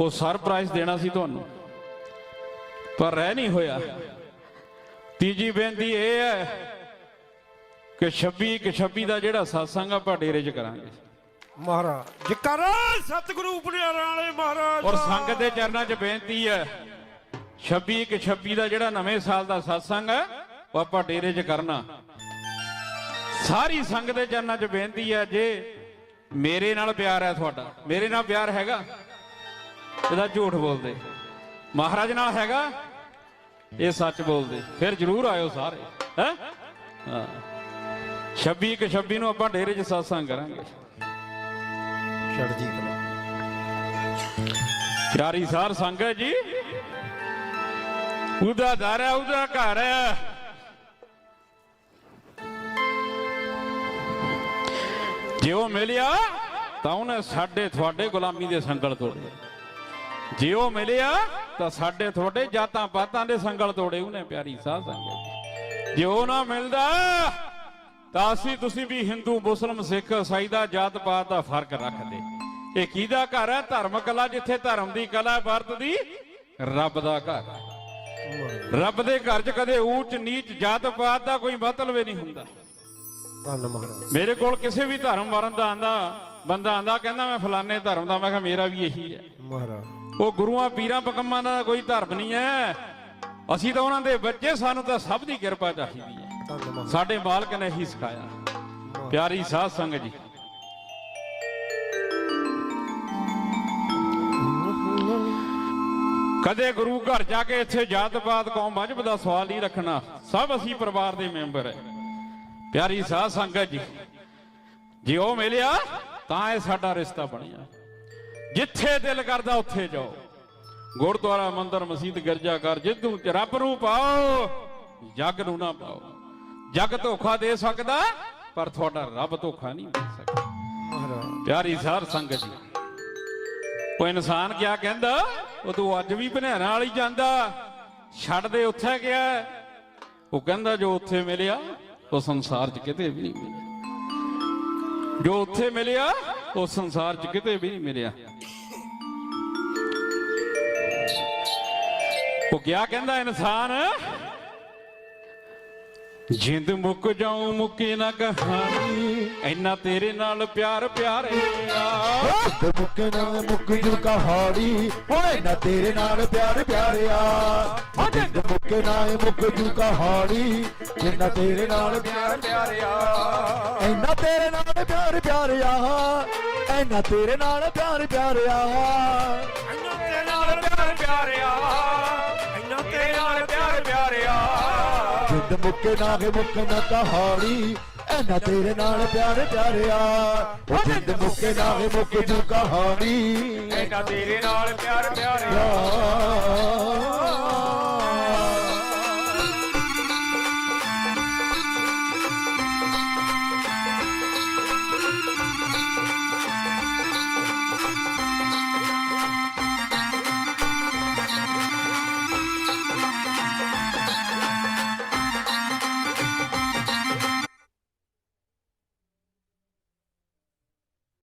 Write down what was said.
ਉਹ ਸਰਪ੍ਰਾਈਜ਼ ਦੇਣਾ ਸੀ ਤੁਹਾਨੂੰ। ਪਰ ਰਹਿ ਨਹੀਂ ਹੋਇਆ। ਤੀਜੀ ਬੇਨਤੀ ਇਹ ਹੈ ਕਿ 26 ਕਿ 26 ਦਾ ਜਿਹੜਾ satsang ਆ ਡੇਰੇ 'ਚ ਕਰਾਂਗੇ। ਮਹਾਰਾਜ ਜਕਰਾ ਸਤਿਗੁਰੂ ਪੁਰਿਆਰਾਂ ਵਾਲੇ ਮਹਾਰਾਜ ਔਰ ਸੰਗਤ ਦੇ ਚਰਨਾਂ 'ਚ ਬੇਨਤੀ ਹੈ 26 ਕਿ 26 ਦਾ ਜਿਹੜਾ ਨਵੇਂ ਸਾਲ ਦਾ satsang ਹੈ ਉਹ ਆਪਾਂ ਡੇਰੇ 'ਚ ਕਰਨਾ। ਸਾਰੀ ਸੰਗਤ ਦੇ ਚਰਨਾਂ 'ਚ ਬੇਨਤੀ ਹੈ ਜੇ ਮੇਰੇ ਨਾਲ ਪਿਆਰ ਹੈ ਤੁਹਾਡਾ ਮੇਰੇ ਨਾਲ ਪਿਆਰ ਹੈਗਾ ਇਹਦਾ ਝੂਠ ਬੋਲਦੇ। ਮਹਾਰਾਜ ਨਾਲ ਹੈਗਾ? ਇਹ ਸੱਚ ਬੋਲਦੇ। ਫਿਰ ਜ਼ਰੂਰ ਆਇਓ ਸਾਰੇ। ਹੈ? ਹਾਂ। 26 ਕਿ 26 ਨੂੰ ਆਪਾਂ ਡੇਰੇ 'ਚ satsang ਕਰਾਂਗੇ। ਚੜ੍ਹਦੀ ਕਲਾ ਪਿਆਰੀ ਸਾਰ ਸੰਗਤ ਜੀ ਉਹਦਾ ਦਰ ਹੈ ਉਹਦਾ ਘਰ ਹੈ ਜੇ ਉਹ ਮਿਲਿਆ ਤਾਂ ਉਹਨੇ ਸਾਡੇ ਤੁਹਾਡੇ ਗੁਲਾਮੀ ਦੇ ਸੰਗਲ ਤੋੜੇ ਜੇ ਉਹ ਮਿਲਿਆ ਤਾਂ ਸਾਡੇ ਤੁਹਾਡੇ ਜਾਤਾਂ ਪਾਤਾਂ ਦੇ ਸੰਗਲ ਤੋੜੇ ਉਹਨੇ ਪਿਆਰੀ ਸਾਧ ਸੰਗਤ। ਜੀ। ਉਹ ਨਾ ਮਿਲਦਾ ਤਾਂ ਅਸੀਂ ਤੁਸੀਂ ਵੀ ਹਿੰਦੂ ਮੁਸਲਮ ਸਿੱਖ ਈਸਾਈ ਦਾ ਜਾਤ ਪਾਤ ਦਾ ਫ਼ਰਕ ਰੱਖਦੇ। ਇਹ ਕਿਹਦਾ ਘਰ ਹੈ ਧਰਮ ਕਲਾ ਜਿੱਥੇ ਧਰਮ ਦੀ ਕਲਾ ਵਰਤਦੀ ਰੱਬ ਦਾ ਘਰ ਹੈ। ਰੱਬ ਦੇ ਘਰ 'ਚ ਕਦੇ ਊਚ ਨੀਚ ਜਾਤ ਪਾਤ ਦਾ ਕੋਈ ਮਤਲਬ ਹੀ ਨਹੀਂ ਹੁੰਦਾ। ਮੇਰੇ ਕੋਲ ਕਿਸੇ ਵੀ ਧਰਮ ਵਰਨ ਦਾ ਆਂਦਾ ਬੰਦਾ ਆਂਦਾ ਕਹਿੰਦਾ ਮੈਂ ਫਲਾਣੇ ਧਰਮ ਦਾ ਮੈਂ ਕਿਹਾ ਮੇਰਾ ਵੀ ਇਹੀ ਹੈ। ਮਹਾਰਾਜ। ਉਹ ਗੁਰੂਆਂ ਪੀਰਾਂ ਪਕੰਮਾਂ ਦਾ ਕੋਈ ਧਰਮ ਨਹੀਂ ਹੈ। ਅਸੀਂ ਤਾਂ ਉਹਨਾਂ ਦੇ ਬੱਚੇ ਸਾਨੂੰ ਤਾਂ ਸਭ ਦੀ ਕਿਰਪਾ ਚਾਹੀਦੀ ਹੈ। ਸਾਡੇ ਮਾਲਕ ਨੇ ਹੀ ਸਿਖਾਇਆ। ਪਿਆਰੀ ਸਾਧ ਸੰਗਤ ਜੀ। ਕਦੇ ਗੁਰੂ ਘਰ ਜਾ ਕੇ ਇੱਥੇ ਜਾਤ ਪਾਤ ਕੌਮ ਮਜਬ ਦਾ ਸਵਾਲ ਨਹੀਂ ਰੱਖਣਾ। ਸਭ ਅਸੀਂ ਪਰਿਵਾਰ ਦੇ ਮੈਂਬਰ ਹੈ। ਪਿਆਰੀ ਸਾਧ ਸੰਗਤ ਜੀ। ਜੇ ਉਹ ਮਿਲਿਆ ਤਾਂ ਇਹ ਸਾਡਾ ਰਿਸ਼ਤਾ ਬਣਿਆ। ਜਿੱਥੇ ਦਿਲ ਕਰਦਾ ਉੱਥੇ ਜਾਓ। ਗੁਰਦੁਆਰਾ ਮੰਦਰ ਮਸਜਿਦ ਗਿਰਜਾ ਘਰ, ਜਿੱਦੂ ਰੱਬ ਨੂੰ ਪਾਓ, ਜੱਗ ਨੂੰ ਨਾ ਪਾਓ। ਜੱਗ ਧੋਖਾ ਦੇ ਸਕਦਾ, ਪਰ ਤੁਹਾਡਾ ਰੱਬ ਧੋਖਾ ਨਹੀਂ ਦੇ ਸਕਦਾ। ਪਿਆਰੀ ਸਾਰ ਸੰਗਤ ਜੀ, ਉਹ ਇਨਸਾਨ ਕਿਆ ਕਹਿੰਦਾ? ਉਹ ਤੂੰ ਅੱਜ ਵੀ ਬਨੇਰਾਂ ਵਾਲੀ ਜਾਂਦਾ, ਛੱਡ ਦੇ ਉੱਥੇ ਗਿਆ। ਉਹ ਕਹਿੰਦਾ, ਜੋ ਉੱਥੇ ਮਿਲਿਆ, ਉਹ ਸੰਸਾਰ 'ਚ ਕਿਤੇ ਵੀ ਨਹੀਂ ਮਿਲਿਆ। ਜੋ ਉੱਥੇ ਮਿਲਿਆ, ਉਹ ਸੰਸਾਰ 'ਚ ਕਿਤੇ ਵੀ ਨਹੀਂ ਮਿਲਿਆ। ਉਹ ਕਿਆ ਕਹਿੰਦਾ ਇਨਸਾਨ? ਜਿੰਦ ਮੁੱਕ ਜਾਉ ਮੁੱਕੇ ਨਾ ਕਹਾਣੀ। ਐਨਾ ਤੇਰੇ ਨਾਲ ਪਿਆਰ ਪਿਆਰੇ ਆ। ਤੇ ਮੁੱਕੇ ਨਾ ਮੁੱਕ ਜੂ ਕਹਾਣੀ। ਹੋਏ ਨਾ ਤੇਰੇ ਨਾਲ ਪਿਆਰ ਪਿਆਰਿਆ ਹੋ ਜਿੰਦ ਮੁੱਕੇ ਨਾ ਮੁੱਕ ਜੂ ਕਹਾਣੀ। ਜਿੰਨਾ ਤੇਰੇ ਨਾਲ ਪਿਆਰ ਪਿਆਰਿਆ ਐਨਾ ਤੇਰੇ ਨਾਲ ਪਿਆਰ ਪਿਆਰਿਆ ਐਨਾ ਤੇਰੇ ਨਾਲ ਪਿਆਰ ਪਿਆਰਿਆ ਮੁੱਕੇ ਨਾ ਮੁੱਕ ਨਾ ਕਹਾਣੀ। ਐਨਾ ਤੇਰੇ ਨਾਲ ਪਿਆਰ ਪਿਆਰਿਆ। ਉਹ ਜਿੰਦ ਮੁੱਕੇ ਨਾ ਮੁੱਕ ਜੂ ਕਹਾਣੀ। ਇੰਨਾ ਤੇਰੇ ਨਾਲ ਪਿਆਰ ਪਿਆਰਿਆ।